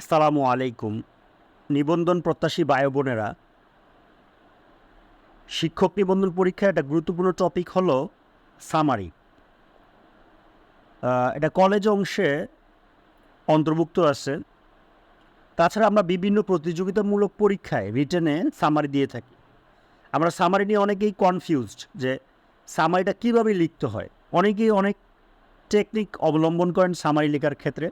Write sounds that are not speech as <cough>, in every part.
আসসালামু আলাইকুম। নিবন্ধন প্রত্যাশী ভাই বোনেরা, শিক্ষক নিবন্ধন পরীক্ষার একটা গুরুত্বপূর্ণ টপিক হলো সামারি এটা কলেজ অংশে অন্তর্ভুক্ত আছে। তাছাড়া আমরা বিভিন্ন প্রতিযোগিতামূলক পরীক্ষায় রিটেনে সামারি দিয়ে থাকি। আমরা সামারি নিয়ে অনেকেই কনফিউজড যে সামারিটা কীভাবে লিখতে হয়। অনেকেই অনেক টেকনিক অবলম্বন করেন সামারি লেখার ক্ষেত্রে।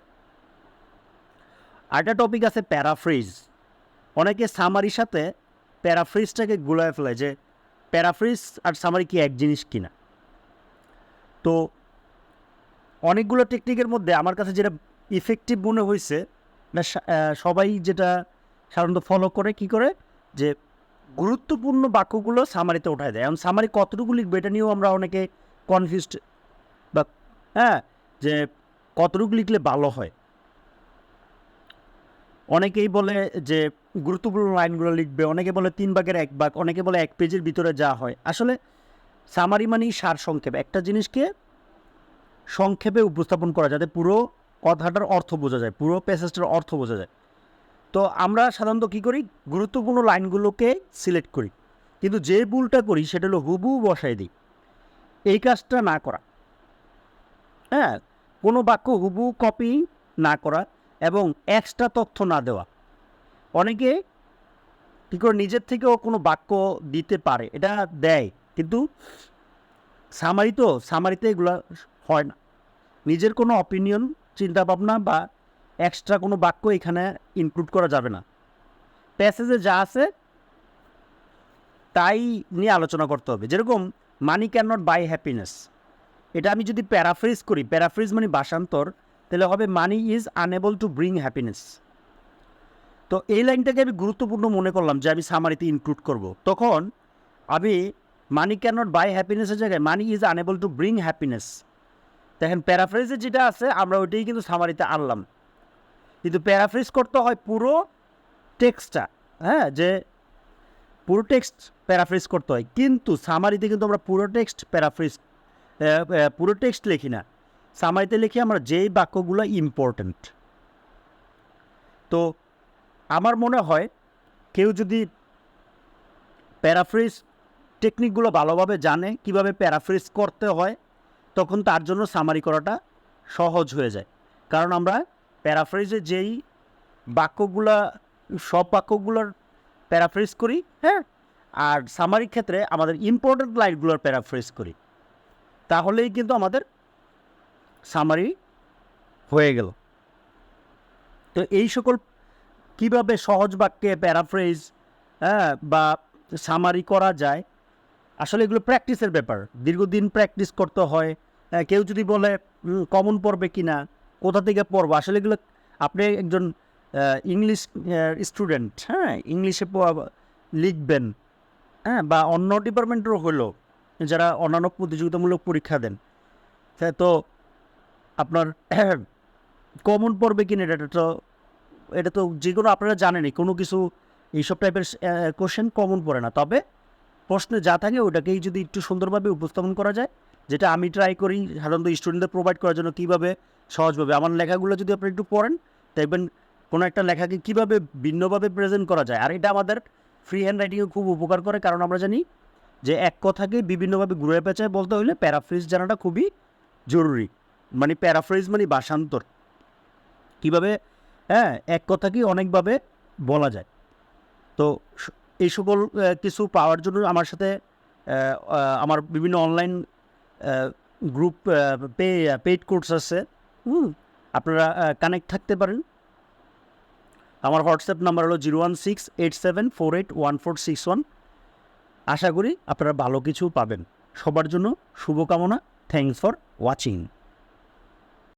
আরেকটা টপিক আছে প্যারাফ্রিজ অনেকে সামারির সাথে প্যারাফ্রিজটাকে গুলায় ফেলে যে প্যারাফ্রিজ আর সামারি কি এক জিনিস কিনা। তো অনেকগুলো টেকনিকের মধ্যে আমার কাছে যেটা ইফেক্টিভ মনে হয়েছে সবাই যেটা সাধারণত ফলো করে কি করে? যে গুরুত্বপূর্ণ বাক্যগুলো সামারিতে উঠায় দেয়। এখন সামারি কতটুকু লিখবে এটা নিয়েও আমরা অনেকে কনফিউজড বা হ্যাঁ যে কতটুকু লিখলে ভালো হয়। অনেকেই বলে যে গুরুত্বপূর্ণ লাইনগুলো লিখবে, অনেকে বলে তিন ভাগের এক ভাগ, অনেকে বলে এক পেজের ভিতরে যা হয়। আসলে সামারি মানেই সার সংক্ষেপ। একটা জিনিসকে সংক্ষেপে উপস্থাপন করা, যাতে পুরো কথাটার অর্থ বোঝা যায়, পুরো প্যাসেজটার অর্থ বোঝা যায়। তো আমরা সাধারণত কী করি? গুরুত্বপূর্ণ লাইনগুলোকে সিলেক্ট করি। কিন্তু যে ভুলটা করি, সেটা হলো হুবু বসাই দিই। এই কাজটা না করা। হ্যাঁ কোনো বাক্য হুবু কপি না করা এবং এক্সট্রা তথ্য না দেওয়া। অনেকে কী করে নিজের থেকেও কোনো বাক্য দিতে পারে, এটা দেয়, কিন্তু সামারি তো সামারিতে এগুলো হয় না। নিজের কোনো অপিনিয়ন চিন্তাভাবনা বা এক্সট্রা কোনো বাক্য এখানে ইনক্লুড করা যাবে না। প্যাসেজে যা আছে, তাই নিয়ে আলোচনা করতে হবে। যেরকম money can not buy happiness এটা আমি যদি প্যারাফ্রিজ করি প্যারাফ্রিজ মানে ভাষান্তর। তাহলে হবে money is unable to bring happiness তো এই লাইনটাকে আমি গুরুত্বপূর্ণ মনে করলাম যে আমি সামারিতে ইনক্লুড করব। তখন আমি মানি ক্যান নট বাই হ্যাপিনেসের জায়গায় money is unable to bring happiness দেখেন প্যারাফ্রেজে যেটা আছে, আমরা ওইটাই কিন্তু সামারিতে আনলাম। কিন্তু প্যারাফ্রেজ করতে হয় পুরো টেক্সটটা হ্যাঁ যে পুরো টেক্সট প্যারাফ্রেজ করতে হয়। কিন্তু সামারিতে কিন্তু আমরা পুরো টেক্সট প্যারাফ্রেজ পুরো টেক্সট লিখি না। সামারিতে লিখি আমরা যেই বাক্যগুলো ইম্পর্ট্যান্ট তো আমার মনে হয় কেউ যদি প্যারাফ্রিজ টেকনিকগুলো ভালোভাবে জানে, কীভাবে প্যারাফ্রিজ করতে হয়, তখন তার জন্য সামারি করাটা সহজ হয়ে যায়। কারণ আমরা প্যারাফ্রেজে যেই বাক্যগুলা, সব বাক্যগুলোর প্যারাফ্রিজ করি হ্যাঁ? আর সামারির ক্ষেত্রে আমাদের ইম্পর্টেন্ট লাইনগুলোর প্যারাফ্রেজ করি। তাহলেই কিন্তু আমাদের সামারি হয়ে গেল। তো এই সকল কীভাবে সহজ বাক্যে প্যারাফ্রেজ হ্যাঁ বা সামারি করা যায় আসলে এগুলো প্র্যাকটিসের ব্যাপার। দীর্ঘদিন প্র্যাকটিস করতে হয় হ্যাঁ, কেউ যদি বলে কমন পড়বে কি না কোথা থেকে পড়ব? আসলে এগুলো আপনি একজন ইংলিশ স্টুডেন্ট হ্যাঁ ইংলিশে লিখবেন হ্যাঁ বা অন্য ডিপার্টমেন্টেরও হলো যারা অন্যান্য প্রতিযোগিতামূলক পরীক্ষা দেন। হ্যাঁ, তো আপনার <clears throat> কমন পড়বে কিনা এটা তো এটা তো যে কোনো আপনারা জানেনই, কোনো কিছু এইসব টাইপের কোশ্চেন কমন পড়ে না। তবে প্রশ্নে যা থাকে ওটাকেই যদি একটু সুন্দরভাবে উপস্থাপন করা যায়, যেটা আমি ট্রাই করি সাধারণত স্টুডেন্টদের প্রোভাইড করার জন্য কীভাবে সহজভাবে। আমার লেখাগুলো যদি আপনি একটু পড়েন, দেখবেন কোনো একটা লেখাকে কীভাবে ভিন্নভাবে প্রেজেন্ট করা যায়। আর এটা আমাদের ফ্রি হ্যান্ড রাইটিংয়ে খুব উপকার করে, কারণ আমরা জানি যে এক কথাকে বিভিন্নভাবে ঘুরে পেঁচায় বলতে হলে প্যারাফ্রিজ জানাটা খুবই জরুরি। মানে প্যারাফ্রিজ মানে ভাষান্তর। কীভাবে? হ্যাঁ এক কথাকে অনেকভাবে বলা যায়। তো এই সকল কিছু পাওয়ার জন্য আমার সাথে আমার বিভিন্ন online group pay paid course আছে। হুম, আপনারা কানেক্ট থাকতে পারেন। আমার হোয়াটসঅ্যাপ নাম্বার হলো zero one six eight seven four eight one four six one আশা করি আপনারা ভালো কিছু পাবেন। সবার জন্য শুভকামনা। Thanks for watching